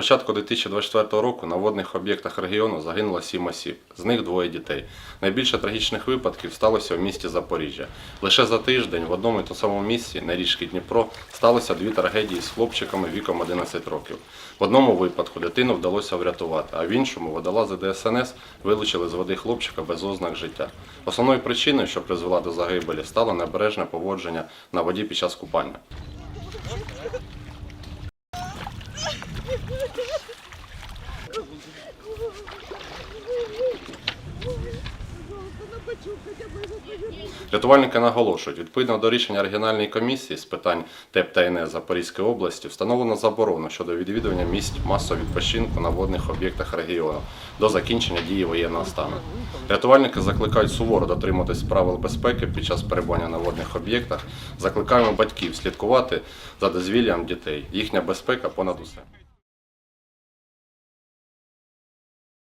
початку 2024 року на водних об'єктах регіону загинуло 7 осіб, з них двоє дітей. Найбільше трагічних випадків сталося в місті Запоріжжя. Лише за тиждень в одному і тому самому місці на річці Дніпро сталося дві трагедії з хлопчиками віком 11 років. В одному випадку дитину вдалося врятувати, а в іншому водолази ДСНС вилучили з води хлопчика без ознак життя. Основною причиною, що призвела до загибелі, стало небережне поводження на воді під час купання. Рятувальники наголошують, відповідно до рішення регіональної комісії з питань ТЕП та ЕНЕ Запорізької області встановлено заборону щодо відвідування місць масового відпочинку на водних об'єктах регіону до закінчення дії воєнного стану. Рятувальники закликають суворо дотримуватись правил безпеки під час перебування на водних об'єктах. Закликаємо батьків слідкувати за дозвіллям дітей. Їхня безпека понад усе.